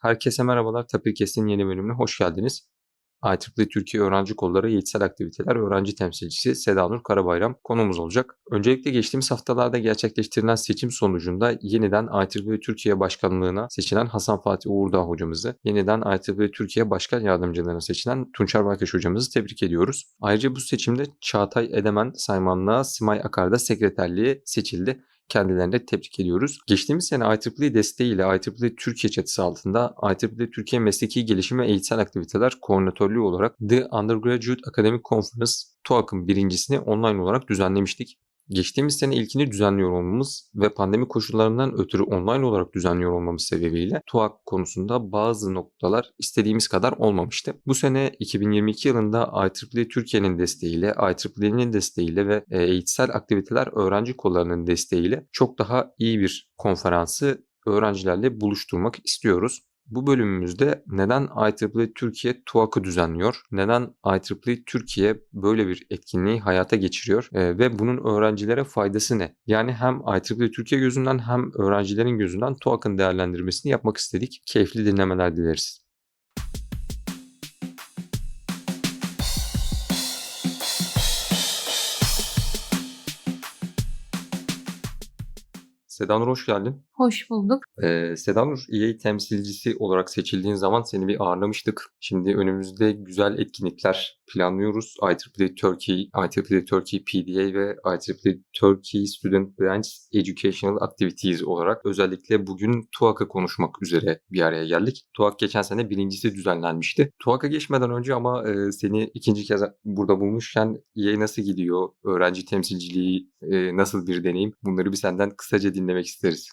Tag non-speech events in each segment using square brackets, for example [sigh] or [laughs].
Herkese merhabalar. Tapirkes'in yeni bölümüne hoş geldiniz. IEEE Türkiye Öğrenci Kolları Eğitsel Aktiviteler Öğrenci Temsilcisi Seda Nur Karabayram konumuz olacak. Öncelikle geçtiğimiz haftalarda gerçekleştirilen seçim sonucunda yeniden IEEE Türkiye Başkanlığına seçilen Hasan Fatih Uğurdağ hocamızı, yeniden IEEE Türkiye Başkan Yardımcılığına seçilen Tunçer Baykaş hocamızı tebrik ediyoruz. Ayrıca bu seçimde Çağatay Edemen Saymanlığa, Simay Akar'da sekreterliğe seçildi. Kendilerini de tebrik ediyoruz. Geçtiğimiz sene IEEE desteğiyle IEEE Türkiye çatısı altında IEEE Türkiye Mesleki Gelişim ve Eğitsel Aktiviteler Koordinatörlüğü olarak The Undergraduate Academic Conference TUAC'ın birincisini online olarak düzenlemiştik. Geçtiğimiz sene ilkini düzenliyor olmamız ve pandemi koşullarından ötürü online olarak düzenliyor olmamız sebebiyle TUAK konusunda bazı noktalar istediğimiz kadar olmamıştı. Bu sene 2022 yılında IEEE Türkiye'nin desteğiyle, IEEE'nin desteğiyle ve e, eğitsel aktiviteler öğrenci kollarının desteğiyle çok daha iyi bir konferansı öğrencilerle buluşturmak istiyoruz. Bu bölümümüzde neden IEEE Türkiye TUAK'ı düzenliyor? Neden IEEE Türkiye böyle bir etkinliği hayata geçiriyor? E, ve bunun öğrencilere faydası ne? Yani hem IEEE Türkiye gözünden hem öğrencilerin gözünden TUAK'ın değerlendirmesini yapmak istedik. Keyifli dinlemeler dileriz. Sedanur hoş geldin. Hoş bulduk. Ee, Sedanur EA temsilcisi olarak seçildiğin zaman seni bir ağırlamıştık. Şimdi önümüzde güzel etkinlikler planlıyoruz. IEEE Turkey, IEEE Turkey PDA ve IEEE Turkey Student Branch Educational Activities olarak özellikle bugün TUAK'ı konuşmak üzere bir araya geldik. TUAK geçen sene birincisi düzenlenmişti. TUAK'a geçmeden önce ama e, seni ikinci kez burada bulmuşken EA nasıl gidiyor? Öğrenci temsilciliği e, nasıl bir deneyim? Bunları bir senden kısaca dinlemek isteriz.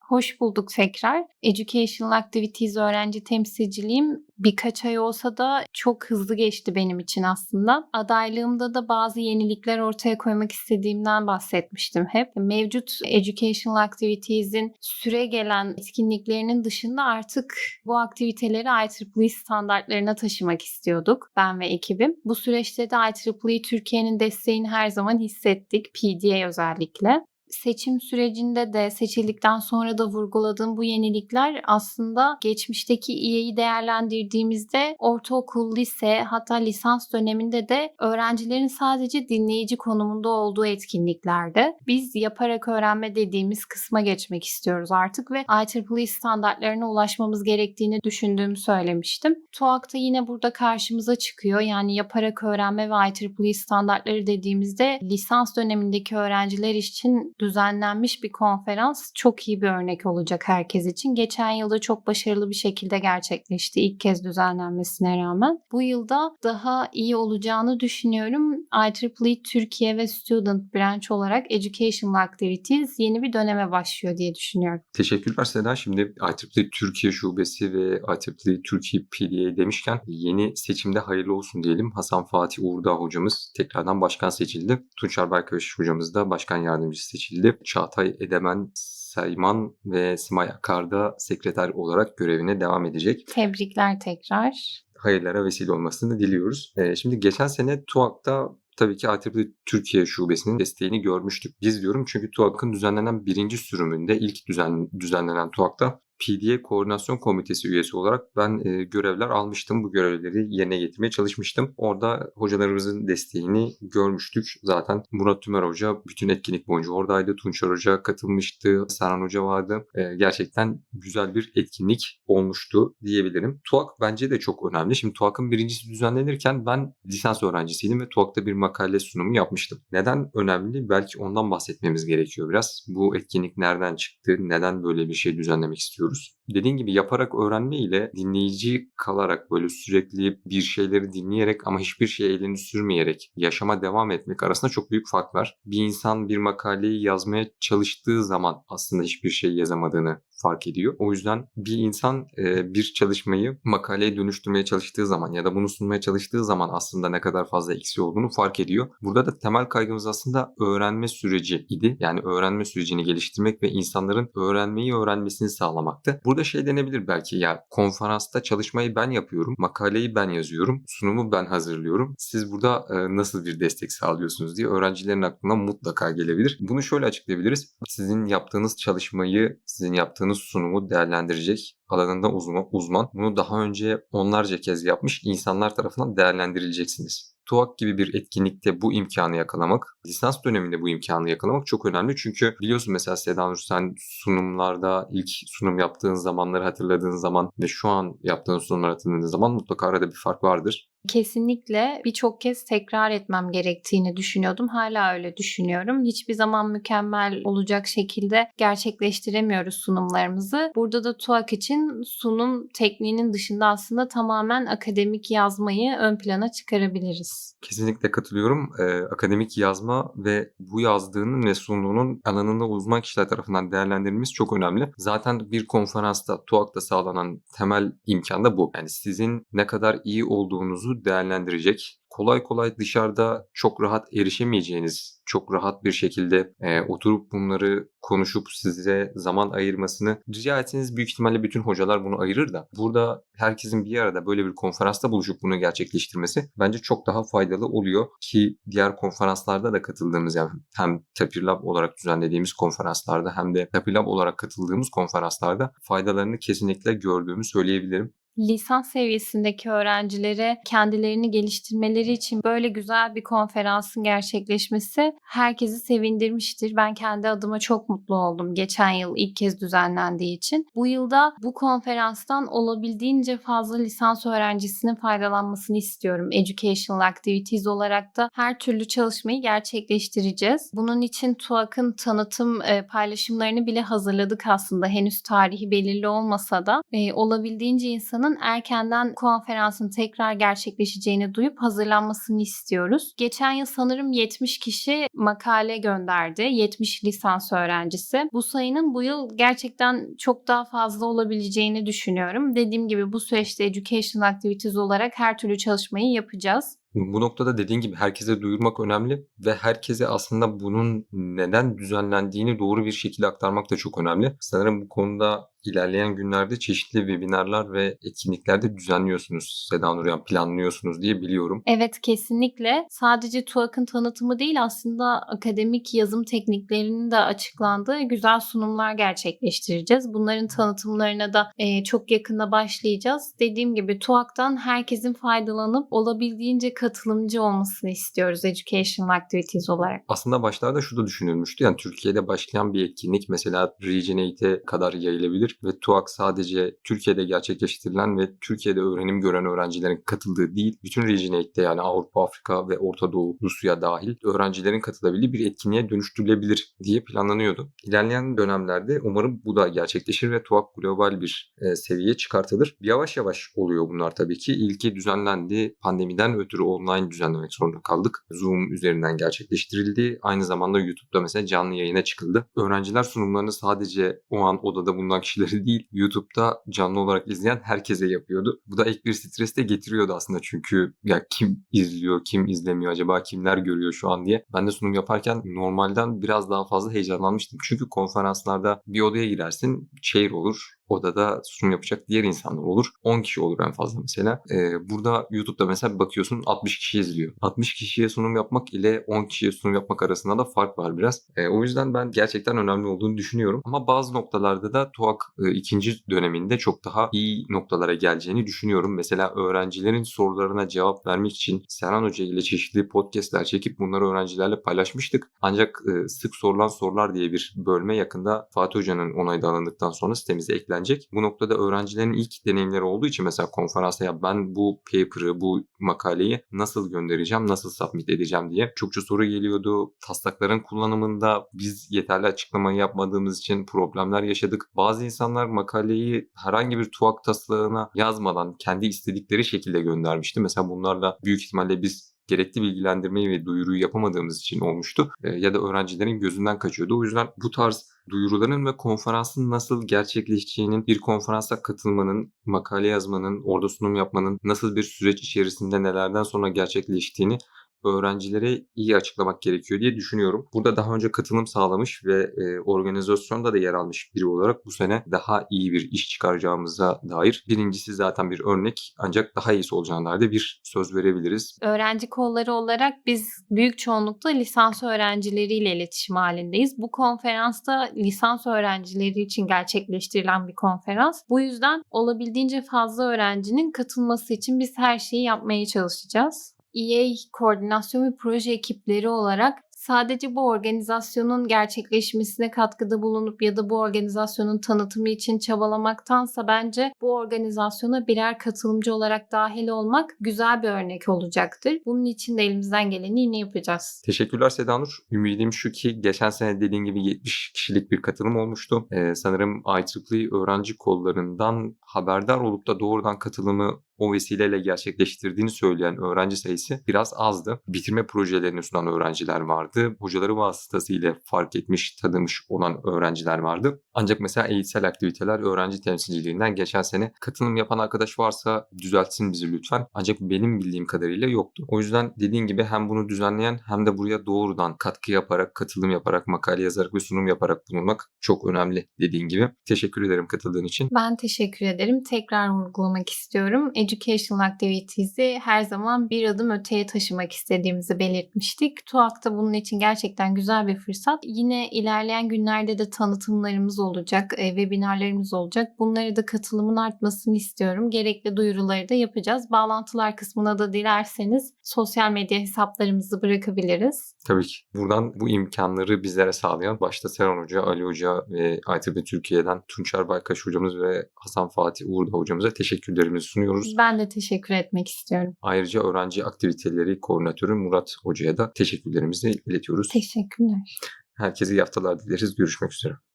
Hoş bulduk tekrar. Educational Activities öğrenci temsilciliğim birkaç ay olsa da çok hızlı geçti benim için aslında. Adaylığımda da bazı yenilikler ortaya koymak istediğimden bahsetmiştim hep. Mevcut Educational Activities'in süre gelen etkinliklerinin dışında artık bu aktiviteleri IEEE standartlarına taşımak istiyorduk ben ve ekibim. Bu süreçte de IEEE Türkiye'nin desteğini her zaman hissettik. PDA özellikle seçim sürecinde de seçildikten sonra da vurguladığım bu yenilikler aslında geçmişteki İE'yi değerlendirdiğimizde ortaokul, lise hatta lisans döneminde de öğrencilerin sadece dinleyici konumunda olduğu etkinliklerde biz yaparak öğrenme dediğimiz kısma geçmek istiyoruz artık ve IEEE standartlarına ulaşmamız gerektiğini düşündüğümü söylemiştim. TUAK da yine burada karşımıza çıkıyor. Yani yaparak öğrenme ve IEEE standartları dediğimizde lisans dönemindeki öğrenciler için düzenlenmiş bir konferans çok iyi bir örnek olacak herkes için. Geçen yılda çok başarılı bir şekilde gerçekleşti ilk kez düzenlenmesine rağmen. Bu yılda daha iyi olacağını düşünüyorum. IEEE Türkiye ve Student Branch olarak Educational Activities yeni bir döneme başlıyor diye düşünüyorum. Teşekkürler Seda. Şimdi IEEE Türkiye Şubesi ve IEEE Türkiye PDA demişken yeni seçimde hayırlı olsun diyelim. Hasan Fatih Uğurdağ hocamız tekrardan başkan seçildi. Tunçer Berköş hocamız da başkan yardımcısı seçildi. Çağatay Edemen Sayman ve Simay Akar da sekreter olarak görevine devam edecek. Tebrikler tekrar. Hayırlara vesile olmasını diliyoruz. Ee, şimdi geçen sene TUAK'ta tabii ki IEEE Türkiye Şubesi'nin desteğini görmüştük. Biz diyorum çünkü TUAK'ın düzenlenen birinci sürümünde ilk düzen, düzenlenen TUAK'ta PDA Koordinasyon Komitesi üyesi olarak ben e, görevler almıştım. Bu görevleri yerine getirmeye çalışmıştım. Orada hocalarımızın desteğini görmüştük. Zaten Murat Tümer Hoca bütün etkinlik boyunca oradaydı. Tunçer Hoca katılmıştı. Serhan Hoca vardı. E, gerçekten güzel bir etkinlik olmuştu diyebilirim. TUAK bence de çok önemli. Şimdi TUAK'ın birincisi düzenlenirken ben lisans öğrencisiydim ve TUAK'ta bir makale sunumu yapmıştım. Neden önemli? Belki ondan bahsetmemiz gerekiyor biraz. Bu etkinlik nereden çıktı? Neden böyle bir şey düzenlemek istiyoruz? Dediğin gibi yaparak öğrenme ile dinleyici kalarak böyle sürekli bir şeyleri dinleyerek ama hiçbir şeye elini sürmeyerek yaşama devam etmek arasında çok büyük fark var. Bir insan bir makaleyi yazmaya çalıştığı zaman aslında hiçbir şey yazamadığını fark ediyor. O yüzden bir insan e, bir çalışmayı makaleye dönüştürmeye çalıştığı zaman ya da bunu sunmaya çalıştığı zaman aslında ne kadar fazla eksi olduğunu fark ediyor. Burada da temel kaygımız aslında öğrenme süreci idi. Yani öğrenme sürecini geliştirmek ve insanların öğrenmeyi öğrenmesini sağlamaktı. Burada şey denebilir belki ya konferansta çalışmayı ben yapıyorum, makaleyi ben yazıyorum, sunumu ben hazırlıyorum. Siz burada e, nasıl bir destek sağlıyorsunuz diye öğrencilerin aklına mutlaka gelebilir. Bunu şöyle açıklayabiliriz. Sizin yaptığınız çalışmayı, sizin yaptığınız yaptığınız sunumu değerlendirecek alanında uzman, uzman. Bunu daha önce onlarca kez yapmış insanlar tarafından değerlendirileceksiniz. TUAK gibi bir etkinlikte bu imkanı yakalamak, lisans döneminde bu imkanı yakalamak çok önemli. Çünkü biliyorsun mesela Seda Nur sen sunumlarda ilk sunum yaptığın zamanları hatırladığın zaman ve şu an yaptığın sunumları hatırladığın zaman mutlaka arada bir fark vardır. Kesinlikle birçok kez tekrar etmem gerektiğini düşünüyordum. Hala öyle düşünüyorum. Hiçbir zaman mükemmel olacak şekilde gerçekleştiremiyoruz sunumlarımızı. Burada da TUAK için sunum tekniğinin dışında aslında tamamen akademik yazmayı ön plana çıkarabiliriz. Kesinlikle katılıyorum. Ee, akademik yazma ve bu yazdığının ve sunduğunun alanında uzman kişiler tarafından değerlendirilmesi çok önemli. Zaten bir konferansta TUAK'ta sağlanan temel imkan da bu. Yani sizin ne kadar iyi olduğunuzu değerlendirecek, kolay kolay dışarıda çok rahat erişemeyeceğiniz, çok rahat bir şekilde e, oturup bunları konuşup size zaman ayırmasını rica etseniz büyük ihtimalle bütün hocalar bunu ayırır da. Burada herkesin bir arada böyle bir konferansta buluşup bunu gerçekleştirmesi bence çok daha faydalı oluyor ki diğer konferanslarda da katıldığımız yani hem Tapir Lab olarak düzenlediğimiz konferanslarda hem de Tapir Lab olarak katıldığımız konferanslarda faydalarını kesinlikle gördüğümü söyleyebilirim lisans seviyesindeki öğrencilere kendilerini geliştirmeleri için böyle güzel bir konferansın gerçekleşmesi herkesi sevindirmiştir. Ben kendi adıma çok mutlu oldum geçen yıl ilk kez düzenlendiği için. Bu yılda bu konferanstan olabildiğince fazla lisans öğrencisinin faydalanmasını istiyorum. Educational Activities olarak da her türlü çalışmayı gerçekleştireceğiz. Bunun için TUAK'ın tanıtım paylaşımlarını bile hazırladık aslında. Henüz tarihi belirli olmasa da olabildiğince insanın erkenden konferansın tekrar gerçekleşeceğini duyup hazırlanmasını istiyoruz. Geçen yıl sanırım 70 kişi makale gönderdi. 70 lisans öğrencisi. Bu sayının bu yıl gerçekten çok daha fazla olabileceğini düşünüyorum. Dediğim gibi bu süreçte Educational Activities olarak her türlü çalışmayı yapacağız. Bu noktada dediğin gibi herkese duyurmak önemli ve herkese aslında bunun neden düzenlendiğini doğru bir şekilde aktarmak da çok önemli. Sanırım bu konuda ilerleyen günlerde çeşitli webinarlar ve etkinlikler de düzenliyorsunuz Seda Nur yani planlıyorsunuz diye biliyorum. Evet kesinlikle. Sadece TUAK'ın tanıtımı değil aslında akademik yazım tekniklerinin de açıklandığı güzel sunumlar gerçekleştireceğiz. Bunların tanıtımlarına da e, çok yakında başlayacağız. Dediğim gibi TUAK'tan herkesin faydalanıp olabildiğince katılımcı olmasını istiyoruz Educational Activities olarak. Aslında başlarda şu da düşünülmüştü. Yani Türkiye'de başlayan bir etkinlik mesela 8'e kadar yayılabilir ve TUAK sadece Türkiye'de gerçekleştirilen ve Türkiye'de öğrenim gören öğrencilerin katıldığı değil, bütün Region 8'te yani Avrupa, Afrika ve Orta Doğu, Rusya dahil öğrencilerin katılabildiği bir etkinliğe dönüştürülebilir diye planlanıyordu. İlerleyen dönemlerde umarım bu da gerçekleşir ve TUAK global bir e, seviyeye çıkartılır. Yavaş yavaş oluyor bunlar tabii ki. İlki düzenlendi. Pandemiden ötürü online düzenlemek zorunda kaldık. Zoom üzerinden gerçekleştirildi. Aynı zamanda YouTube'da mesela canlı yayına çıkıldı. Öğrenciler sunumlarını sadece o an odada bulunan kişileri [laughs] değil YouTube'da canlı olarak izleyen herkese yapıyordu. Bu da ek bir stres de getiriyordu aslında çünkü ya kim izliyor, kim izlemiyor acaba kimler görüyor şu an diye. Ben de sunum yaparken normalden biraz daha fazla heyecanlanmıştım. Çünkü konferanslarda bir odaya girersin, chair olur odada sunum yapacak diğer insanlar olur. 10 kişi olur en fazla mesela. Ee, burada YouTube'da mesela bakıyorsun 60 kişi izliyor. 60 kişiye sunum yapmak ile 10 kişiye sunum yapmak arasında da fark var biraz. Ee, o yüzden ben gerçekten önemli olduğunu düşünüyorum. Ama bazı noktalarda da TUAK e, ikinci döneminde çok daha iyi noktalara geleceğini düşünüyorum. Mesela öğrencilerin sorularına cevap vermek için Serhan Hoca ile çeşitli podcastler çekip bunları öğrencilerle paylaşmıştık. Ancak e, sık sorulan sorular diye bir bölme yakında Fatih Hoca'nın onayda alındıktan sonra sitemize eklendi eklenecek. Bu noktada öğrencilerin ilk deneyimleri olduğu için mesela konferansta ya ben bu paper'ı, bu makaleyi nasıl göndereceğim, nasıl submit edeceğim diye çokça soru geliyordu. Taslakların kullanımında biz yeterli açıklamayı yapmadığımız için problemler yaşadık. Bazı insanlar makaleyi herhangi bir tuak taslağına yazmadan kendi istedikleri şekilde göndermişti. Mesela bunlarla büyük ihtimalle biz gerekli bilgilendirmeyi ve duyuruyu yapamadığımız için olmuştu. E, ya da öğrencilerin gözünden kaçıyordu. O yüzden bu tarz duyuruların ve konferansın nasıl gerçekleşeceğinin, bir konferansa katılmanın, makale yazmanın, orada sunum yapmanın nasıl bir süreç içerisinde nelerden sonra gerçekleştiğini öğrencilere iyi açıklamak gerekiyor diye düşünüyorum. Burada daha önce katılım sağlamış ve e, organizasyonda da yer almış biri olarak bu sene daha iyi bir iş çıkaracağımıza dair birincisi zaten bir örnek ancak daha iyisi olacağına dair bir söz verebiliriz. Öğrenci kolları olarak biz büyük çoğunlukla lisans öğrencileriyle iletişim halindeyiz. Bu konferansta lisans öğrencileri için gerçekleştirilen bir konferans. Bu yüzden olabildiğince fazla öğrencinin katılması için biz her şeyi yapmaya çalışacağız. EA koordinasyon ve proje ekipleri olarak sadece bu organizasyonun gerçekleşmesine katkıda bulunup ya da bu organizasyonun tanıtımı için çabalamaktansa bence bu organizasyona birer katılımcı olarak dahil olmak güzel bir örnek olacaktır. Bunun için de elimizden geleni yine yapacağız. Teşekkürler Sedanur. Ümidim şu ki geçen sene dediğin gibi 70 kişilik bir katılım olmuştu. Ee, sanırım IEEE öğrenci kollarından haberdar olup da doğrudan katılımı o vesileyle gerçekleştirdiğini söyleyen öğrenci sayısı biraz azdı. Bitirme projelerini sunan öğrenciler vardı. Hocaları vasıtasıyla fark etmiş, tanımış olan öğrenciler vardı. Ancak mesela eğitsel aktiviteler öğrenci temsilciliğinden geçen sene katılım yapan arkadaş varsa düzeltsin bizi lütfen. Ancak benim bildiğim kadarıyla yoktu. O yüzden dediğin gibi hem bunu düzenleyen hem de buraya doğrudan katkı yaparak, katılım yaparak, makale yazarak ve sunum yaparak bulunmak çok önemli dediğin gibi. Teşekkür ederim katıldığın için. Ben teşekkür ederim. Tekrar vurgulamak istiyorum. Educational Activities'i her zaman bir adım öteye taşımak istediğimizi belirtmiştik. TUAK'ta bunun için gerçekten güzel bir fırsat. Yine ilerleyen günlerde de tanıtımlarımız olacak, e, webinarlarımız olacak. Bunlara da katılımın artmasını istiyorum. Gerekli duyuruları da yapacağız. Bağlantılar kısmına da dilerseniz sosyal medya hesaplarımızı bırakabiliriz. Tabii ki. Buradan bu imkanları bizlere sağlayan başta Serhan Hoca, Ali Hoca ve ITB Türkiye'den Tunçer Baykaş hocamız ve Hasan Fatih Uğurda hocamıza teşekkürlerimizi sunuyoruz. Ben de teşekkür etmek istiyorum. Ayrıca öğrenci aktiviteleri koordinatörü Murat Hoca'ya da teşekkürlerimizi iletiyoruz. Teşekkürler. Herkese iyi haftalar dileriz. Görüşmek üzere.